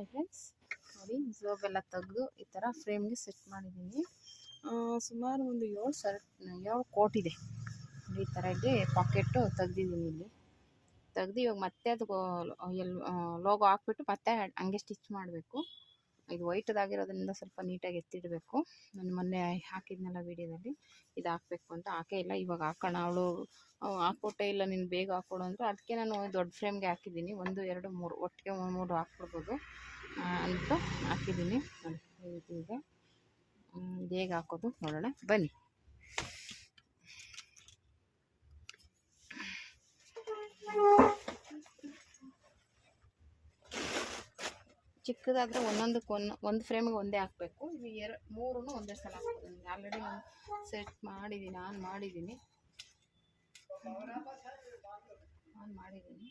Hi friends. ನೋಡಿ ಎಲ್ಲ ತೆಗೆದು ಈ ಥರ ಫ್ರೇಮ್ಗೆ ಸೆಟ್ ಮಾಡಿದ್ದೀನಿ. ಸುಮಾರು ಒಂದು ಏಳು ಶರ್ಟ್ ಏಳು ಕೋಟ್ ಇದೆ. ಈ ಥರ ಇಲ್ಲಿ ಪಾಕೆಟ್ಟು ತೆಗ್ದಿದ್ದೀನಿ ಇಲ್ಲಿ. ತೆಗ್ದು ಇವಾಗ ಮತ್ತೆ ಅದು ಎಲ್ ಲೋಗೋ ಹಾಕ್ಬಿಟ್ಟು ಮತ್ತೆ ಹಂಗೆ ಸ್ಟಿಚ್ ಮಾಡಬೇಕು. ಇದು ವೈಟ್ದಾಗಿರೋದ್ರಿಂದ ಸ್ವಲ್ಪ ನೀಟಾಗಿ ಎತ್ತಿಡಬೇಕು. ನಾನು ಮೊನ್ನೆ ಹಾಕಿದ್ನಲ್ಲ ವೀಡಿಯೋದಲ್ಲಿ. ಇದು ಹಾಕ್ಬೇಕು ಅಂತ. ಹಾಕೇ ಇಲ್ಲ. ಇವಾಗ ಹಾಕೋಣ. ಅವಳು ಹಾಕ್ಕೊಟ್ಟೆ ಇಲ್ಲ. ನೀನು ಬೇಗ ಹಾಕ್ಕೊಡು ಅಂದರೆ. ಅದಕ್ಕೆ ನಾನು ದೊಡ್ಡ ಫ್ರೇಮ್ಗೆ ಹಾಕಿದ್ದೀನಿ. ಒಂದು, ಎರಡು, ಮೂರು. ಒಟ್ಟಿಗೆ ಮೂರು ಮೂರು ಹಾಕ್ಬಿಡ್ಬೋದು. ಅಂತ ಹಾಕಿದ್ದೀನಿ. ಈಗ ಹೇಗೆ ಹಾಕೋದು. ನೋಡೋಣ. ಬನ್ನಿ. ಚಿಕ್ಕದಾದರೆ ಒಂದೊಂದಕ್ಕೆ ಒಂದು ಒಂದು ಫ್ರೇಮ್ಗೆ ಒಂದೇ ಹಾಕಬೇಕು. ಇದು ಎರಡು ಮೂರೂ ಒಂದೇ ಸಲ ಹಾಕ್ತೀನಿ ಆಲ್ರೆಡಿ ನಾನು ಸೆಟ್ ಮಾಡಿದ್ದೀನಿ ಆನ್ ಮಾಡಿದ್ದೀನಿ ಆನ್ ಮಾಡಿದ್ದೀನಿ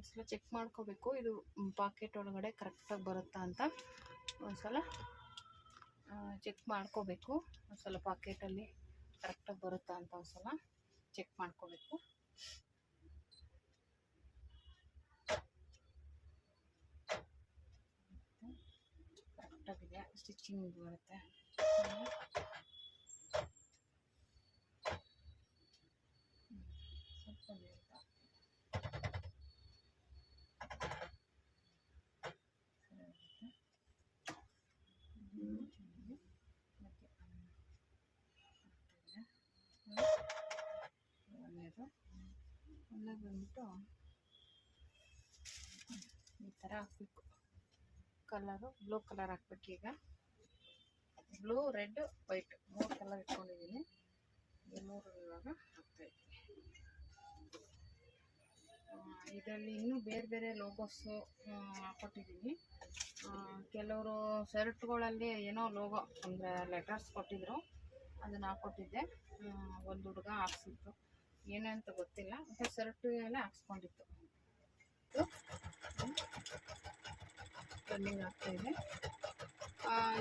ಒಂದ್ಸಲ ಚೆಕ್ ಮಾಡ್ಕೋಬೇಕು. ಇದು ಪಾಕೆಟ್ ಒಳಗಡೆ ಕರೆಕ್ಟಾಗಿ ಬರುತ್ತಾ ಅಂತ ಒಂದ್ಸಲ ಚೆಕ್ ಮಾಡ್ಕೋಬೇಕು. ಒಂದ್ಸಲ ಪಾಕೆಟಲ್ಲಿ ಕರೆಕ್ಟಾಗಿ ಬರುತ್ತಾ ಅಂತ ಒಂದ್ಸಲ ಚೆಕ್ ಮಾಡ್ಕೋಬೇಕು. ಕರೆಕ್ಟಾಗಿದೆ ಸ್ಟಿಚಿಂಗ್ ಬರುತ್ತೆ ಹ್ಮ್. ಸ್ವಲ್ಪ ನೀರು ಹಾಕ್ತೀನಿ. ಒಳ್ಳೆಯದು ಒಳ್ಳೆ ಬಂದ್ಬಿಟ್ಟು ಈ ಥರ ಹಾಕ್ಬೇಕು. ಕಲರು ಬ್ಲೂ ಕಲರ್ ಹಾಕ್ಬೇಕು ಈಗ. ಬ್ಲೂ ರೆಡ್ ವೈಟ್ ಮೂರು ಕಲರ್ ಇಟ್ಕೊಂಡಿದ್ದೀನಿ. ಈ ಮೂರು ಇವಾಗ ಹಾಕ್ತಾ ಇದರಲ್ಲಿ ಇನ್ನೂ ಬೇರೆ ಬೇರೆ ಲೋಗೋಸು ಕೊಟ್ಟಿದ್ದೀನಿ. ಕೆಲವರು ಶರ್ಟ್ಗಳಲ್ಲಿ ಏನೋ ಲೋಗೋ ಅಂದರೆ ಲೆಟರ್ಸ್ ಕೊಟ್ಟಿದ್ರು. ಅದನ್ನು ಹಾಕ್ಕೊಟ್ಟಿದ್ದೆ ಒಂದು ಹುಡುಗ ಹಾಕ್ಸಿತ್ತು ಏನಂತ ಗೊತ್ತಿಲ್ಲ, ಮತ್ತು ಶರ್ಟ್ ಎಲ್ಲ ಹಾಕ್ಸ್ಕೊಂಡಿತ್ತು. ರನ್ನಿಂಗ್ ಆಗ್ತಾ ಇದೆ.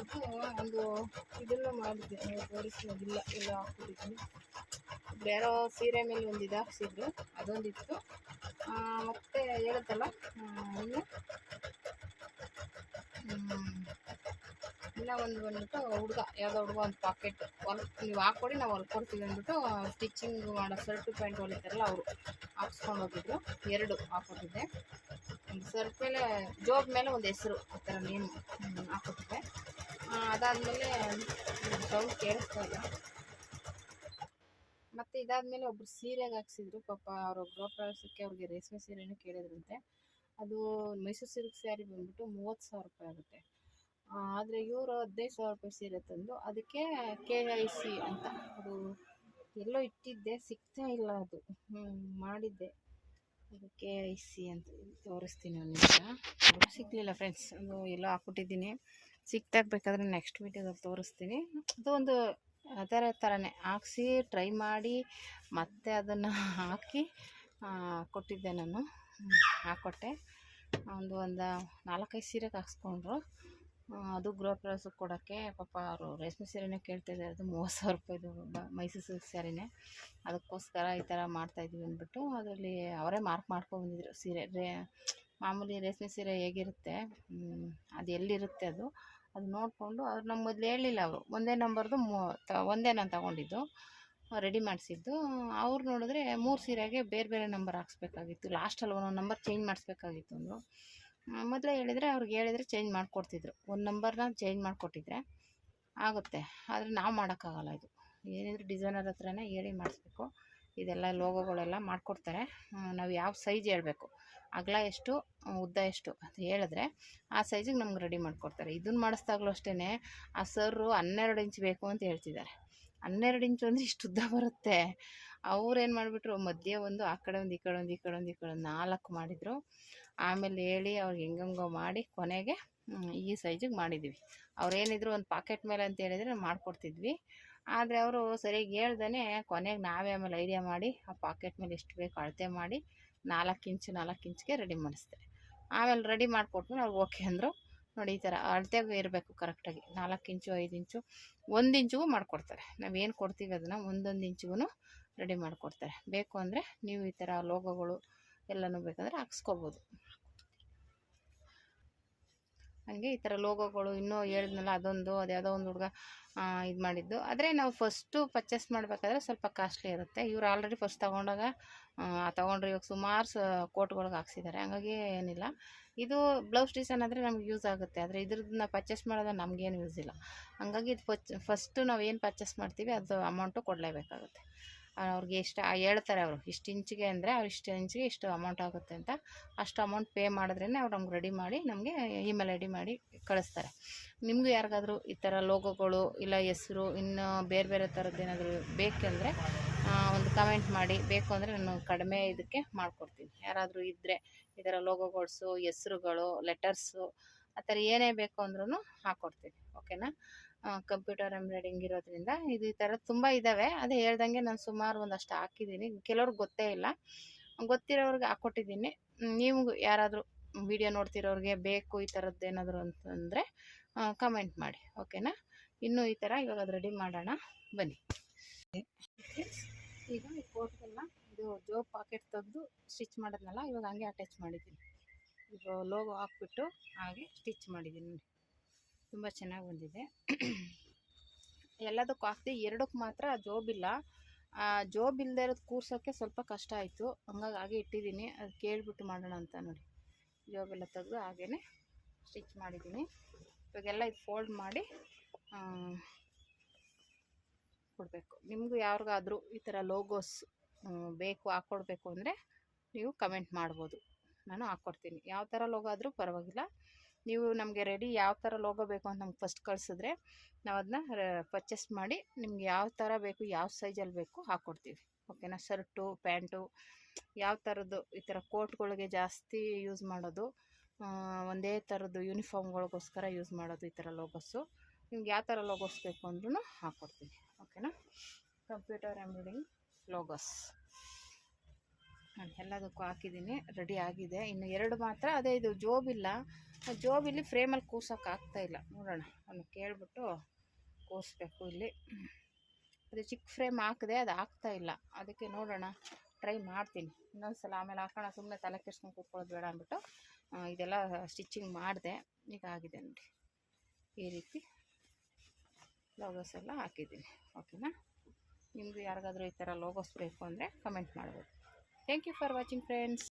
ಇದು ಒಂದು ಇದನ್ನ ಮಾಡಿದ್ದೆ ತೋರಿಸಿಲ್ಲ ಎಲ್ಲ ಹಾಕ್ಬಿಟ್ಟಿದ್ದೀನಿ. ಬೇರೆ ಸೀರೆ ಮೇಲೆ ಒಂದು ಇದು ಹಾಕ್ಸಿದ್ರು, ಅದೊಂದಿತ್ತು. ಮತ್ತೆ ಹೇಳುತ್ತಲ್ಲ ಇನ್ನು ಇನ್ನ ಒಂದು ಬಂದ್ಬಿಟ್ಟು ಹುಡುಗ, ಯಾವುದೋ ಹುಡುಗ ಒಂದು ಪಾಕೆಟ್ ಹೊಲ್ ನೀವು ಹಾಕ್ಕೊಡಿ ನಾವು ಹೊಲ್ಕೊಡ್ತೀವಿ ಅಂದ್ಬಿಟ್ಟು ಸ್ಟಿಚಿಂಗ್ ಮಾಡೋ ಶರ್ಟು ಪ್ಯಾಂಟ್ ಹೊಲಿತಾರಲ್ಲ ಅವರು, ಹಾಕ್ಸ್ಕೊಂಡು ಹೋಗಿದ್ರು. ಎರಡು ಹಾಕೊಟ್ಟಿದ್ದೆ. ಒಂದು ಶರ್ಟ್ ಮೇಲೆ ಜೋಬ್ ಮೇಲೆ ಒಂದು ಹೆಸರು, ಆ ಥರ ನೇಮ್ ಹಾಕೊಟ್ಟಿದ್ದೆ. ಅದಾದಮೇಲೆ ಸೌಂಡ್ ಕೇಳಿಸ್ತಾ ಇಲ್ಲ. ಮತ್ತು ಇದಾದಮೇಲೆ ಒಬ್ರು ಸೀರೆಗೆ ಹಾಕ್ಸಿದ್ರು, ಪಾಪ ಅವರ ಗೃಹ ಅವ್ರಿಗೆ ರೇಷ್ಮೆ ಸೀರೆನೂ ಕೇಳಿದ್ರಂತೆ. ಅದು ಮೈಸೂರು ಸಿಲ್ಕ್ ಸ್ಯಾರಿ ಬಂದ್ಬಿಟ್ಟು ಮೂವತ್ತು ಸಾವಿರ ರೂಪಾಯಿ ಆಗುತ್ತೆ. ಆದರೆ ಇವರು ಹದಿನೈದು ಸಾವಿರ ರೂಪಾಯಿ ಸೀರೆ ತಂದು ಅದಕ್ಕೆ ಕೆ ಐ ಸಿ ಅಂತ ಅದು ಎಲ್ಲೋ ಇಟ್ಟಿದ್ದೆ, ಸಿಗ್ತಾ ಇಲ್ಲ ಅದು. ಹ್ಞೂ ಮಾಡಿದ್ದೆ. ಅದು ಕೆ ಐ ಸಿ ಅಂತ ತೋರಿಸ್ತೀನಿ ಒಂದು ಸಿಗಲಿಲ್ಲ ಫ್ರೆಂಡ್ಸ್ ಅದು ಎಲ್ಲೋ ಹಾಕ್ಬಿಟ್ಟಿದ್ದೀನಿ. ಸಿಕ್ತಾಗ ಬೇಕಾದ್ರೆ ನೆಕ್ಸ್ಟ್ ವೀಡಿಯೋದಲ್ಲಿ ತೋರಿಸ್ತೀನಿ. ಅದು ಒಂದು ಅದರ ಥರನೇ ಹಾಕ್ಸಿ ಟ್ರೈ ಮಾಡಿ ಮತ್ತೆ ಅದನ್ನು ಹಾಕಿ ಕೊಟ್ಟಿದ್ದೆ ನಾನು. ಹಾಕ್ಕೊಟ್ಟೆ ಒಂದು ಒಂದು ನಾಲ್ಕೈದು ಸೀರೆಗೆ ಹಾಕ್ಸ್ಕೊಂಡ್ರು. ಅದು ಗೃಹ ಪ್ರವೇಶಕ್ಕೆ ಕೊಡೋಕ್ಕೆ ಪಾಪ ಅವರು ರೇಷ್ಮೆ ಸೀರೆನೇ ಕೇಳ್ತಿದ್ದಾರೆ. ಅದು ಮೂವತ್ತು ಸಾವಿರ ರೂಪಾಯಿದು ಮೈಸೂರು ಸಿಲ್ಕ್ ಸ್ಯಾರಿನೇ. ಅದಕ್ಕೋಸ್ಕರ ಈ ಥರ ಮಾಡ್ತಾಯಿದ್ವಿ ಅಂದ್ಬಿಟ್ಟು ಅದರಲ್ಲಿ ಅವರೇ ಮಾರ್ಕ್ ಮಾಡ್ಕೊಂಡ್ಬಂದಿದ್ರು ಸೀರೆ. ರೇ, ಮಾಮೂಲಿ ರೇಷ್ಮೆ ಸೀರೆ ಹೇಗಿರುತ್ತೆ? ಅದು ಎಲ್ಲಿರುತ್ತೆ ಅದು? ಅದು ನೋಡಿಕೊಂಡು ಅವ್ರು ನಮ್ಮ ಮೊದಲು ಹೇಳಲಿಲ್ಲ ಅವರು. ಒಂದೇ ನಂಬರ್ದು ಮೂ, ತ, ಒಂದೇ ನಾನು ತಗೊಂಡಿದ್ದು, ರೆಡಿ ಮಾಡಿಸಿದ್ದು. ಅವ್ರು ನೋಡಿದ್ರೆ ಮೂರು ಸೀರೆಗೆ ಬೇರೆ ಬೇರೆ ನಂಬರ್ ಹಾಕ್ಸ್ಬೇಕಾಗಿತ್ತು. ಲಾಸ್ಟಲ್ಲಿ ಒಂದೊಂದು ನಂಬರ್ ಚೇಂಜ್ ಮಾಡಿಸ್ಬೇಕಾಗಿತ್ತು ಅಂದರು. ಮೊದಲೇ ಹೇಳಿದರೆ ಅವ್ರಿಗೆ ಹೇಳಿದರೆ ಚೇಂಜ್ ಮಾಡಿಕೊಡ್ತಿದ್ರು. ಒಂದು ನಂಬರ್ನ ಚೇಂಜ್ ಮಾಡಿಕೊಟ್ಟಿದ್ರೆ ಆಗುತ್ತೆ. ಆದರೆ ನಾವು ಮಾಡೋಕ್ಕಾಗಲ್ಲ ಇದು. ಏನಿದ್ರು ಡಿಸೈನರ್ ಹತ್ರನೇ ಹೇಳಿ ಮಾಡಿಸ್ಬೇಕು. ಇದೆಲ್ಲ ಲೋಗೋಗಳೆಲ್ಲ ಮಾಡಿಕೊಡ್ತಾರೆ. ನಾವು ಯಾವ ಸೈಜ್ ಹೇಳಬೇಕು. ಅಗಲ ಎಷ್ಟು, ಉದ್ದ ಎಷ್ಟು ಅಂತ ಹೇಳಿದ್ರೆ ಆ ಸೈಜಿಗೆ ನಮ್ಗೆ ರೆಡಿ ಮಾಡಿಕೊಡ್ತಾರೆ. ಇದನ್ನು ಮಾಡಿಸ್ದಾಗಲೂ ಅಷ್ಟೇ ಆ ಸರ್ರು ಹನ್ನೆರಡು ಇಂಚ್ ಬೇಕು ಅಂತ ಹೇಳ್ತಿದ್ದಾರೆ. ಹನ್ನೆರಡು ಇಂಚು ಅಂದರೆ ಇಷ್ಟು ಉದ್ದ ಬರುತ್ತೆ. ಅವ್ರು ಏನು ಮಾಡಿಬಿಟ್ರು, ಮಧ್ಯೆ ಒಂದು ಆ ಕಡೆ ಒಂದು ಈ ಕಡೆ ಒಂದು ಈ ಕಡೆ ಒಂದು ಈ ಕಡೆ ಒಂದು ನಾಲ್ಕು ಮಾಡಿದರು. ಆಮೇಲೆ ಹೇಳಿ ಅವ್ರಿಗೆ ಹೆಂಗಂಗೋ ಮಾಡಿ ಕೊನೆಗೆ ಈ ಸೈಜಿಗೆ ಮಾಡಿದ್ವಿ. ಅವ್ರೇನಿದ್ರು ಒಂದು ಪಾಕೆಟ್ ಮೇಲೆ ಅಂತ ಹೇಳಿದರೆ ಮಾಡಿಕೊಡ್ತಿದ್ವಿ. ಆದರೆ ಅವರು ಸರಿಯಾಗಿ ಹೇಳ್ದೇ ಕೊನೆಗೆ ನಾವೇ ಆಮೇಲೆ ಐಡಿಯಾ ಮಾಡಿ ಆ ಪಾಕೆಟ್ ಮೇಲೆ ಎಷ್ಟು ಬೇಕು ಅಳತೆ ಮಾಡಿ ನಾಲ್ಕು ಇಂಚು, ನಾಲ್ಕು ಇಂಚ್ಗೆ ರೆಡಿ ಮಾಡಿಸ್ದೆ. ಆಮೇಲೆ ರೆಡಿ ಮಾಡಿಕೊಟ್ಮೇಲೆ ಅವ್ರು ಓಕೆ ಅಂದರು. ನೋಡಿ ಈ ಥರ ಅಳತೆಗೂ ಇರಬೇಕು ಕರೆಕ್ಟಾಗಿ ನಾಲ್ಕು ಇಂಚು, ಐದು ಇಂಚು, ಒಂದು ಇಂಚಿಗೂ ಮಾಡಿಕೊಡ್ತಾರೆ. ನಾವೇನು ಕೊಡ್ತೀವಿ ಅದನ್ನು ಒಂದೊಂದು ಇಂಚಿಗೂ ರೆಡಿ ಮಾಡಿಕೊಡ್ತಾರೆ. ಬೇಕು ಅಂದರೆ ನೀವು ಈ ಥರ ಲೋಗೋಗಳು ಎಲ್ಲನೂ ಬೇಕಂದರೆ ಹಾಕ್ಸ್ಕೋಬೋದು. ಹಾಗೆ ಈ ಥರ ಲೋಗೋಗಳು ಇನ್ನೂ ಹೇಳಿದ್ನಲ್ಲ, ಅದೊಂದು, ಅದು ಯಾವುದೋ ಒಂದು ಹುಡುಗ ಇದು ಮಾಡಿದ್ದು. ಆದರೆ ನಾವು ಫಸ್ಟು ಪರ್ಚೇಸ್ ಮಾಡಬೇಕಾದ್ರೆ ಸ್ವಲ್ಪ ಕಾಸ್ಟ್ಲಿ ಇರುತ್ತೆ. ಇವ್ರು ಆಲ್ರೆಡಿ ಫಸ್ಟ್ ತೊಗೊಂಡಾಗ ತೊಗೊಂಡ್ರೆ ಇವಾಗ ಸುಮಾರು ಕೋಟ್ಗಳಿಗೆ ಹಾಕ್ಸಿದ್ದಾರೆ. ಹಂಗಾಗಿ ಏನಿಲ್ಲ. ಇದು ಬ್ಲೌಸ್ ಡಿಸೈನ್ ಆದರೆ ನಮ್ಗೆ ಯೂಸ್ ಆಗುತ್ತೆ. ಆದರೆ ಇದ್ರದ್ದನ್ನ ಪರ್ಚೇಸ್ ಮಾಡೋದು ನಮಗೇನು ಯೂಸ್ ಇಲ್ಲ. ಹಂಗಾಗಿ ಇದು ಫಸ್ಟು ನಾವು ಏನು ಪರ್ಚೇಸ್ ಮಾಡ್ತೀವಿ, ಅದು ಅಮೌಂಟು ಕೊಡಲೇಬೇಕಾಗುತ್ತೆ. ಅವ್ರಿಗೆ ಎಷ್ಟು ಹೇಳ್ತಾರೆ ಅವರು. ಇಷ್ಟು ಇಂಚಿಗೆ ಅಂದರೆ ಅವ್ರು ಇಷ್ಟು ಇಂಚಿಗೆ ಇಷ್ಟು ಅಮೌಂಟ್ ಆಗುತ್ತೆ ಅಂತ. ಅಷ್ಟು ಅಮೌಂಟ್ ಪೇ ಮಾಡಿದ್ರೇ ಅವ್ರು ನಮ್ಗೆ ರೆಡಿ ಮಾಡಿ ನಮಗೆ ಇಮೇಲ್ ರೆಡಿ ಮಾಡಿ ಕಳಿಸ್ತಾರೆ. ನಿಮಗೂ ಯಾರಿಗಾದ್ರೂ ಈ ಥರ ಲೋಗೋಗಳು ಇಲ್ಲ ಹೆಸ್ರು, ಇನ್ನು ಬೇರೆ ಬೇರೆ ಥರದ್ದು ಏನಾದರೂ ಬೇಕೆಂದರೆ ಒಂದು ಕಮೆಂಟ್ ಮಾಡಿ. ಬೇಕು ಅಂದರೆ ನಾನು ಕಡಿಮೆ ಇದಕ್ಕೆ ಮಾಡಿಕೊಡ್ತೀನಿ. ಯಾರಾದರೂ ಇದ್ದರೆ ಈ ಥರ ಲೋಗೋಗಳ್ಸು ಹೆಸ್ರುಗಳು ಲೆಟರ್ಸು ಆ ಥರ ಏನೇ ಬೇಕು ಅಂದ್ರೂ ಹಾಕ್ಕೊಡ್ತೀನಿ ಓಕೆನಾ ಕಂಪ್ಯೂಟರ್ ಎಂಬ್ರಾಯ್ಡಿಂಗ್ ಇರೋದ್ರಿಂದ ಇದು ಈ ಥರ ತುಂಬ ಇದ್ದಾವೆ. ಅದೇ ಹೇಳ್ದಂಗೆ ನಾನು ಸುಮಾರು ಒಂದಷ್ಟು ಹಾಕಿದ್ದೀನಿ. ಕೆಲವ್ರಿಗೆ ಗೊತ್ತೇ ಇಲ್ಲ. ಗೊತ್ತಿರೋರಿಗೆ ಹಾಕ್ಕೊಟ್ಟಿದ್ದೀನಿ ನೀವು ಯಾರಾದರೂ ವಿಡಿಯೋ ನೋಡ್ತಿರೋರಿಗೆ ಬೇಕು ಈ ಥರದ್ದು ಏನಾದರೂ ಅಂತಂದರೆ ಕಮೆಂಟ್ ಮಾಡಿ. ಓಕೆನಾ? ಇನ್ನೂ ಈ ಥರ ಇವಾಗ ಅದು ರೆಡಿ ಮಾಡೋಣ. ಬನ್ನಿ. ಈಗ ಈ ಕೋಟ್ಗೆಲ್ಲ ಇದು ಜೋಬ್ ಪಾಕೆಟ್ ತೆಗೆದು ಸ್ಟಿಚ್ ಮಾಡಿದ್ನಲ್ಲ, ಇವಾಗ ಹಂಗೆ ಅಟ್ಯಾಚ್ ಮಾಡಿದ್ದೀನಿ. ಈಗ ಲೋಗೋ ಹಾಕ್ಬಿಟ್ಟು ಹಾಗೆ ಸ್ಟಿಚ್ ಮಾಡಿದ್ದೀನಿ ನೋಡಿ. ತುಂಬ ಚೆನ್ನಾಗಿ ಬಂದಿದೆ. ಎಲ್ಲದಕ್ಕೂ ಹಾಕ್ದೆ ಎರಡಕ್ಕೆ ಮಾತ್ರ ಜೋಬಿಲ್ಲ ಜೋಬ್ ಇಲ್ಲದೆ ಇರೋದು ಕೂರ್ಸೋಕ್ಕೆ ಸ್ವಲ್ಪ ಕಷ್ಟ ಆಯಿತು. ಹಂಗಾಗಿ ಹಾಗೆ ಇಟ್ಟಿದ್ದೀನಿ. ಅದು ಕೇಳಿಬಿಟ್ಟು ಮಾಡೋಣ ಅಂತ ನೋಡಿ. ಜೋಬೆಲ್ಲ ತೆಗೆದು ಹಾಗೇ ಸ್ಟಿಚ್ ಮಾಡಿದ್ದೀನಿ. ಇವಾಗೆಲ್ಲ ಇದು ಫೋಲ್ಡ್ ಮಾಡಿ ಕೊಡಬೇಕು. ನಿಮಗೂ ಯಾರಿಗಾದರೂ ಈ ಥರ ಲೋಗೋಸ್ ಬೇಕು ಹಾಕ್ಕೊಡ್ಬೇಕು ಅಂದರೆ ನೀವು ಕಮೆಂಟ್ ಮಾಡ್ಬೋದು. ನಾನು ಹಾಕ್ಕೊಡ್ತೀನಿ ಯಾವ ಥರ ಲೋಗೋ ಆದರೂ ಪರವಾಗಿಲ್ಲ. ನೀವು ನಮಗೆ ರೆಡಿ ಯಾವ ಥರ ಲೋಗೋ ಬೇಕು ಅಂತ ನಮ್ಗೆ ಫಸ್ಟ್ ಕಳಿಸಿದ್ರೆ ನಾವು ಅದನ್ನ ಪರ್ಚೇಸ್ ಮಾಡಿ ನಿಮ್ಗೆ ಯಾವ ಥರ ಬೇಕು, ಯಾವ ಸೈಜಲ್ಲಿ ಬೇಕು ಹಾಕ್ಕೊಡ್ತೀವಿ ಓಕೆನಾ ಶರ್ಟು ಪ್ಯಾಂಟು ಯಾವ ಥರದ್ದು ಈ ಥರ ಕೋಟ್ಗಳಿಗೆ ಜಾಸ್ತಿ ಯೂಸ್ ಮಾಡೋದು ಒಂದೇ ಥರದ್ದು ಯೂನಿಫಾರ್ಮ್ಗಳಿಗೋಸ್ಕರ ಯೂಸ್ ಮಾಡೋದು ಈ ಥರ ಲೋಗೋಸು ನಿಮ್ಗೆ ಯಾವ ಥರ ಲೋಗೋಸ್ ಬೇಕು ಅಂದ್ರೂ ಹಾಕ್ಕೊಡ್ತೀವಿ ಓಕೆನಾ ಕಂಪ್ಯೂಟರ್ ಎಂಬ್ರಿಡಿಂಗ್ ಲೋಗೋಸ್ ನಾನು ಎಲ್ಲದಕ್ಕೂ ಹಾಕಿದ್ದೀನಿ ರೆಡಿ ಆಗಿದೆ. ಇನ್ನು ಎರಡು ಮಾತ್ರ, ಅದೇ ಇದು ಜೋಬ್ ಇಲ್ಲ ಜೋಬ್ ಇಲ್ಲಿ ಫ್ರೇಮಲ್ಲಿ ಕೂರ್ಸೋಕೆ ಇಲ್ಲ. ನೋಡೋಣ, ಅವನು ಕೇಳಿಬಿಟ್ಟು ಕೂರಿಸ್ಬೇಕು ಇಲ್ಲಿ. ಅದು ಚಿಕ್ಕ ಫ್ರೇಮ್ ಹಾಕಿದೆ, ಅದು ಆಗ್ತಾ ಇಲ್ಲ. ಅದಕ್ಕೆ ನೋಡೋಣ, ಟ್ರೈ ಮಾಡ್ತೀನಿ. ಇನ್ನೊಂದು ಸಲ ಆಮೇಲೆ ಹಾಕೋಣ ಸುಮ್ಮನೆ ತಲೆ ಕೆಡ್ಸ್ಕೊಂಡು ಕೂತ್ಕೊಳ್ಳೋದು ಬೇಡ ಅಂದ್ಬಿಟ್ಟು ಇದೆಲ್ಲ ಸ್ಟಿಚಿಂಗ್ ಮಾಡಿದೆ. ಈಗ ಆಗಿದೆ ನೋಡಿ. ಈ ರೀತಿ ಲೋಗೋಸ್ ಎಲ್ಲ ಹಾಕಿದ್ದೀನಿ. ಓಕೆನಾ ನಿಮ್ಮದು ಯಾರಿಗಾದರೂ ಈ ಥರ ಲೋಗೋಸ್ ಬೇಕು ಅಂದರೆ ಕಮೆಂಟ್ ಮಾಡ್ಬೋದು. Thank for watching friends